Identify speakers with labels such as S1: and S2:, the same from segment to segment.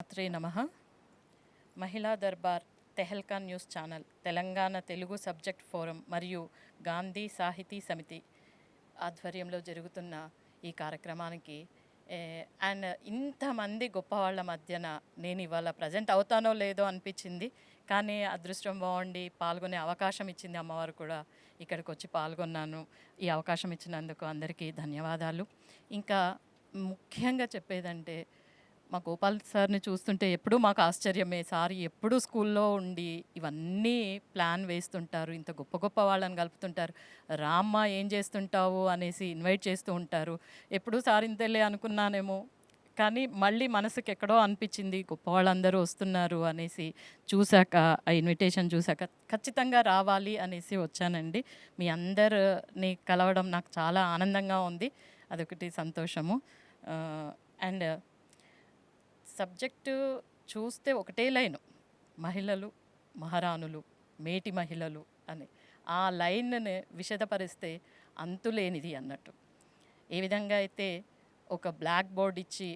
S1: రాత్రే నమ. Mahila Darbar Tehelka news channel Telangana Telugu subject forum మరియు గాంధీ సాహితీ సమితి ఆధ్వర్యంలో జరుగుతున్న ఈ కార్యక్రమానికి అండ్ ఇంతమంది గొప్పవాళ్ళ మధ్యన నేను ఇవాళ ప్రజెంట్ అవుతానో లేదో అనిపించింది. కానీ అదృష్టం బాగుండి పాల్గొనే అవకాశం ఇచ్చింది అమ్మవారు కూడా. ఇక్కడికి వచ్చి పాల్గొన్నాను. ఈ అవకాశం ఇచ్చినందుకు అందరికీ ధన్యవాదాలు. ఇంకా ముఖ్యంగా చెప్పేదంటే మా గోపాల్ సార్ని చూస్తుంటే ఎప్పుడూ మాకు ఆశ్చర్యమే సార్ ఎప్పుడూ స్కూల్లో ఉండి ఇవన్నీ ప్లాన్ వేస్తుంటారు ఇంత గొప్ప గొప్ప వాళ్ళని కలుపుతుంటారు రామ్మ ఏం చేస్తుంటావు? అనేసి ఇన్వైట్ చేస్తూ ఉంటారు. ఎప్పుడూ సార్ ఇంతలే అనుకున్నానేమో కానీ మళ్ళీ మనసుకి ఎక్కడో అనిపించింది గొప్ప వాళ్ళందరూ వస్తున్నారు అనేసి చూశాక ఆ ఇన్విటేషన్ చూశాక ఖచ్చితంగా రావాలి అనేసి వచ్చానండి. మీ అందరిని కలవడం నాకు చాలా ఆనందంగా ఉంది అదొకటి సంతోషము. అండ్ సబ్జెక్టు చూస్తే ఒకటే లైను. మహిళలు మహారాణులు మేటి మహిళలు అని. ఆ లైన్ని విషదపరిస్తే అంతులేనిది అన్నట్టు. ఏ విధంగా అయితే ఒక బ్లాక్ బోర్డ్ ఇచ్చి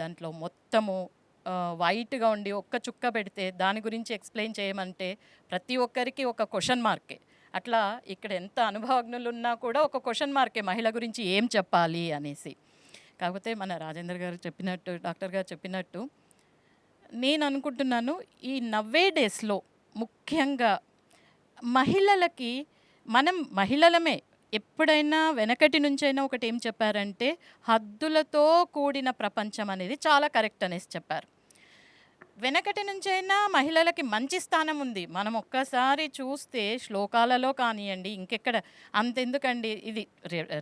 S1: దాంట్లో మొత్తము వైట్గా ఉండి ఒక్క చుక్క పెడితే దాని గురించి ఎక్స్ప్లెయిన్ చేయమంటే ప్రతి ఒక్కరికి ఒక క్వశ్చన్ మార్కే. అట్లా ఇక్కడ ఎంత అనుభవజ్ఞులు ఉన్నా కూడా ఒక క్వశ్చన్ మార్కే మహిళ గురించి ఏం చెప్పాలి అనేసి. కాకపోతే మన రాజేంద్ర గారు చెప్పినట్టు డాక్టర్ గారు చెప్పినట్టు నేను అనుకుంటున్నాను ఈ నవ్వే డేస్లో ముఖ్యంగా మహిళలకి మనం మహిళలమే ఎప్పుడైనా వెనకటి నుంచైనా ఒకటి ఏం చెప్పారంటే హద్దులతో కూడిన ప్రపంచం అనేది చాలా కరెక్ట్ అనేసి చెప్పారు. వెనకటి నుంచైనా మహిళలకి మంచి స్థానం ఉంది. మనం ఒక్కసారి చూస్తే శ్లోకాలలో కానివ్వండి ఇంకెక్కడ అంతెందుకండి. ఇది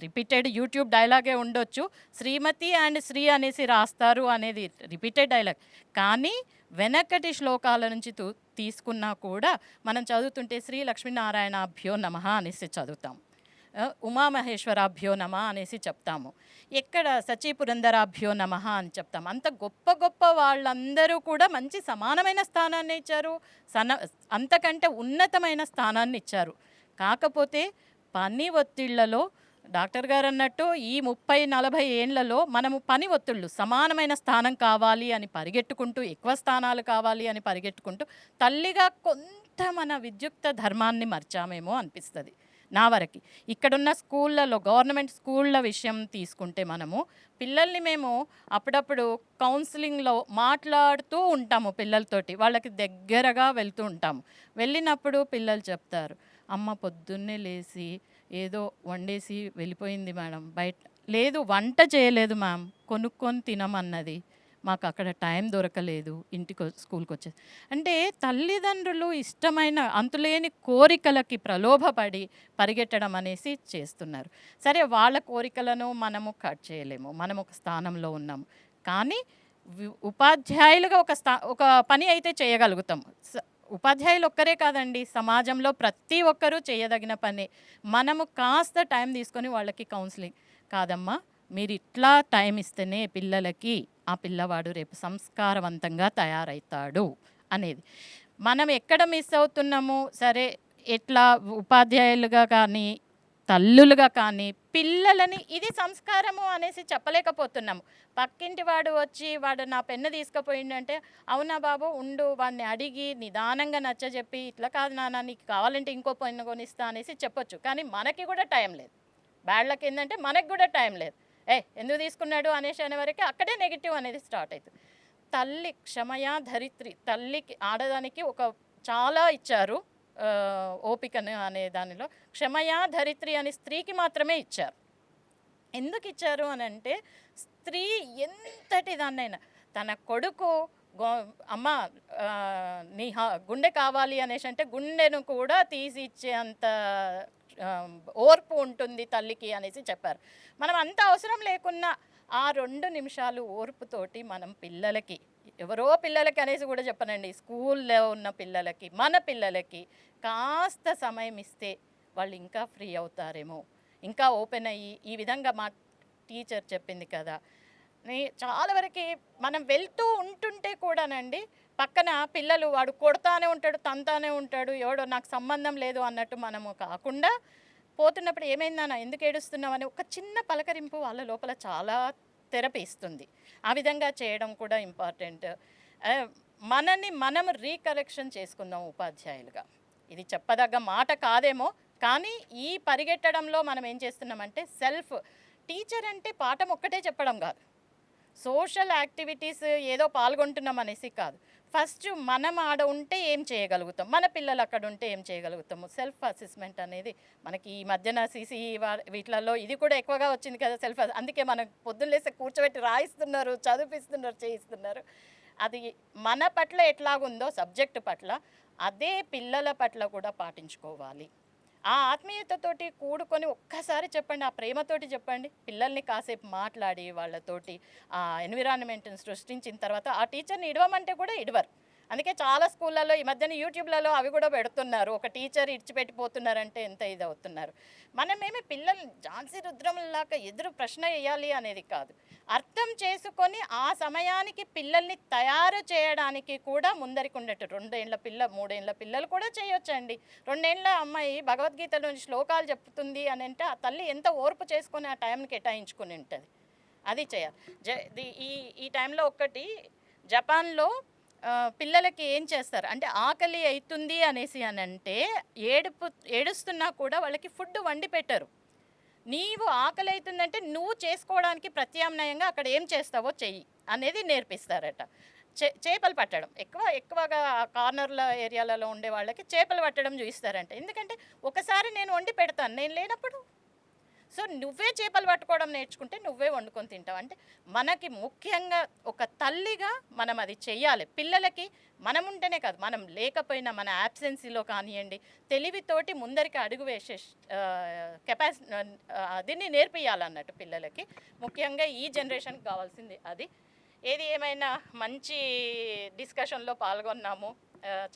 S1: రిపీటెడ్ యూట్యూబ్ డైలాగే ఉండొచ్చు. శ్రీమతి అండ్ శ్రీ అనేసి రాస్తారు అనేది రిపీటెడ్ డైలాగ్. కానీ వెనకటి శ్లోకాల నుంచి తీసుకున్నా కూడా మనం చదువుతుంటే శ్రీ లక్ష్మీనారాయణ అభ్యో నమ అనేసి చదువుతాం. ఉమామహేశ్వరాభ్యో నమ అనేసి చెప్తాము. ఎక్కడ సచీపురందరాభ్యో నమ అని చెప్తాం అంత గొప్ప గొప్ప వాళ్ళందరూ కూడా మంచి సమానమైన స్థానాన్ని ఇచ్చారు. సన అంతకంటే ఉన్నతమైన స్థానాన్ని ఇచ్చారు. కాకపోతే పని ఒత్తిళ్ళలో డాక్టర్ గారు అన్నట్టు ఈ ముప్పై నలభై ఏండ్లలో మనము పని ఒత్తిళ్ళు సమానమైన స్థానం కావాలి అని పరిగెట్టుకుంటూ ఎక్కువ స్థానాలు కావాలి అని పరిగెట్టుకుంటూ తల్లిగా కొంత మన విద్యుక్త ధర్మాన్ని మర్చామేమో అనిపిస్తుంది. నా వరకు. ఇక్కడున్న స్కూళ్ళలో గవర్నమెంట్ స్కూళ్ళ విషయం తీసుకుంటే మనము పిల్లల్ని మేము అప్పుడప్పుడు కౌన్సిలింగ్లో మాట్లాడుతూ ఉంటాము పిల్లలతోటి. వాళ్ళకి దగ్గరగా వెళ్తూ ఉంటాము. వెళ్ళినప్పుడు పిల్లలు చెప్తారు అమ్మ పొద్దున్నే లేచి ఏదో వండేసి వెళ్ళిపోయింది మేడం. బయట లేదు వంట చేయలేదు మ్యామ్. కొనుక్కొని తినమన్నది. మాకు అక్కడ టైం దొరకలేదు ఇంటికి స్కూల్కి వచ్చేది అంటే తల్లిదండ్రులు ఇష్టమైన అంతులేని కోరికలకి ప్రలోభపడి పరిగెట్టడం అనేసి చేస్తున్నారు. సరే వాళ్ళ కోరికలను మనము కట్ చేయలేము. మనం ఒక స్థానంలో ఉన్నాము. కానీ ఉపాధ్యాయులుగా ఒక స్థా ఒక పని అయితే చేయగలుగుతాం. ఉపాధ్యాయులు ఒక్కరే కాదండి సమాజంలో ప్రతి ఒక్కరూ చేయదగిన పని. మనము కాస్త టైం తీసుకొని వాళ్ళకి కౌన్సిలింగ్. కాదమ్మా మీరు ఇట్లా టైం ఇస్తేనే పిల్లలకి ఆ పిల్లవాడు రేపు సంస్కారవంతంగా తయారవుతాడు అనేది. మనం ఎక్కడ మిస్ అవుతున్నాము? సరే ఎట్లా ఉపాధ్యాయులుగా కానీ తల్లులుగా కానీ పిల్లలని ఇది సంస్కారము అనేసి చెప్పలేకపోతున్నాము. పక్కింటి వాడు వచ్చి వాడు నా పెన్ను తీసుకుపోయిండంటే అవునా బాబు ఉండు వాడిని అడిగి నిదానంగా నచ్చజెప్పి ఇట్లా కాదు నాన్న నీకు కావాలంటే ఇంకో పెన్ను కొనిస్తా అనేసి చెప్పొచ్చు. కానీ మనకి కూడా టైం లేదు. బ్యాడ్లకి ఏంటంటే మనకి కూడా టైం లేదు. ఏ ఎందుకు తీసుకున్నాడు అనేసి అనే వరకు అక్కడే నెగిటివ్ అనేది స్టార్ట్ అవుతుంది తల్లి క్షమయా ధరిత్రి తల్లికి ఆడదానికి ఒక చాలా ఇచ్చారు ఓపికను అనే దానిలో. క్షమయా ధరిత్రి అని స్త్రీకి మాత్రమే ఇచ్చారు. ఎందుకు ఇచ్చారు అని అంటే స్త్రీ ఎంతటి దాన్నైనా తన కొడుకు గో అమ్మ నీ గుండె కావాలి అనేసి అంటే గుండెను కూడా తీసి ఇచ్చే అంత ఓర్పు ఉంటుంది తల్లికి అనేసి చెప్పారు. మనం అంత అవసరం లేకున్నా ఆ రెండు నిమిషాలు ఓర్పుతోటి మనం పిల్లలకి ఎవరో పిల్లలకి అనేసి కూడా చెప్పనండి. స్కూల్లో ఉన్న పిల్లలకి మన పిల్లలకి కాస్త సమయం ఇస్తే వాళ్ళు ఇంకా ఫ్రీ అవుతారేమో. ఇంకా ఓపెన్ అయ్యి ఈ విధంగా మా టీచర్ చెప్పింది కదా. చాలా వరకు మనం వెళ్తూ ఉంటుంటే కూడానండి పక్కన పిల్లలు వాడు కొడతానే ఉంటాడు తంతానే ఉంటాడు ఎవడో నాకు సంబంధం లేదు అన్నట్టు మనము కాకుండా పోతున్నప్పుడు ఏమైందన్నా ఎందుకు ఏడుస్తున్నావు అని ఒక చిన్న పలకరింపు వాళ్ళ లోపల చాలా థెరపీ ఇస్తుంది ఆ విధంగా చేయడం కూడా ఇంపార్టెంట్. మనని మనం రీకరెక్షన్ చేసుకుందాం ఉపాధ్యాయులుగా. ఇది చెప్పదగ్గ మాట కాదేమో కానీ ఈ పరిగెట్టడంలో మనం ఏం చేస్తున్నామంటే సెల్ఫ్ టీచర్ అంటే పాఠం ఒక్కటే చెప్పడం కాదు. సోషల్ యాక్టివిటీస్ ఏదో పాల్గొంటున్నాం అనేసి కాదు. ఫస్ట్ మనం ఆడ ఉంటే ఏం చేయగలుగుతాం? మన పిల్లలు అక్కడ ఉంటే ఏం చేయగలుగుతాము? సెల్ఫ్ అసెస్మెంట్ అనేది మనకి ఈ మధ్యన సీసీ వీటిలలో ఇది కూడా ఎక్కువగా వచ్చింది కదా సెల్ఫ్ అందుకే మనం పొద్దున్న లేస్తే కూర్చోబెట్టి రాయిస్తున్నారు చదివిస్తున్నారు చేయిస్తున్నారు. అది మన పట్ల ఎట్లాగుందో సబ్జెక్టు పట్ల అదే పిల్లల పట్ల కూడా పాటించుకోవాలి. ఆ ఆత్మీయతతోటి కూడుకొని ఒక్కసారి చెప్పండి ఆ ప్రేమతోటి చెప్పండి. పిల్లల్ని కాసేపు మాట్లాడి వాళ్ళతోటి ఆ ఎన్విరాన్మెంట్ని సృష్టించిన తర్వాత ఆ టీచర్ని ఇడవమంటే కూడా ఇడవరు. అందుకే చాలా స్కూళ్ళల్లో ఈ మధ్యన యూట్యూబ్లలో అవి కూడా పెడుతున్నారు. ఒక టీచర్ ఇడిచిపెట్టిపోతున్నారంటే ఎంత ఇది అవుతున్నారు మనమేమి పిల్లల్ని ఝాన్సీ రుద్రములాగా ఎదురు ప్రశ్న వేయాలి అనేది కాదు. అర్థం చేసుకొని ఆ సమయానికి పిల్లల్ని తయారు చేయడానికి కూడా ముందరికి ఉండేట్టు రెండేళ్ళ పిల్ల మూడేళ్ళ పిల్లలు కూడా చేయొచ్చండి. రెండేళ్ళ అమ్మాయి భగవద్గీతలోని శ్లోకాలు చెప్తుంది అని అంటే ఆ తల్లి ఎంత ఓర్పు చేసుకొని ఆ టైంని కేటాయించుకుని ఉంటుంది. అది చేయాలి. జ ఈ ఈ టైంలో ఒక్కటి జపాన్లో పిల్లలకి ఏం చేస్తారు? అంటే ఆకలి అవుతుంది అనేసి అని అంటే ఏడుపు ఏడుస్తున్నా కూడా వాళ్ళకి ఫుడ్ వండి పెట్టరు. నీవు ఆకలి అవుతుందంటే నువ్వు చేసుకోవడానికి ప్రత్యామ్నాయంగా అక్కడ ఏం చేస్తావో చెయ్యి అనేది నేర్పిస్తారట. చే చేపలు పట్టడం. ఎక్కువ ఎక్కువగా కార్నర్ల ఏరియాలలో ఉండే వాళ్ళకి చేపలు పట్టడం చూపిస్తారంట ఎందుకంటే ఒకసారి నేను వండి పెడతాను. నేను లేనప్పుడు సో నువ్వే చేపలు పట్టుకోవడం నేర్చుకుంటే నువ్వే వండుకొని తింటావు. అంటే మనకి ముఖ్యంగా ఒక తల్లిగా మనం అది చెయ్యాలి. పిల్లలకి మనం ఉంటేనే కాదు మనం లేకపోయినా మన యాబ్సెన్సీలో కానివ్వండి తెలివితోటి ముందరికి అడుగు వేసే కెపాసి దీన్ని నేర్పియాలన్నట్టు పిల్లలకి. ముఖ్యంగా ఈ జనరేషన్కి కావాల్సింది అది. ఏది ఏమైనా మంచి డిస్కషన్లో పాల్గొన్నాము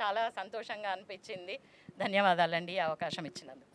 S1: చాలా సంతోషంగా అనిపించింది. ధన్యవాదాలండి ఈ అవకాశం ఇచ్చినందుకు.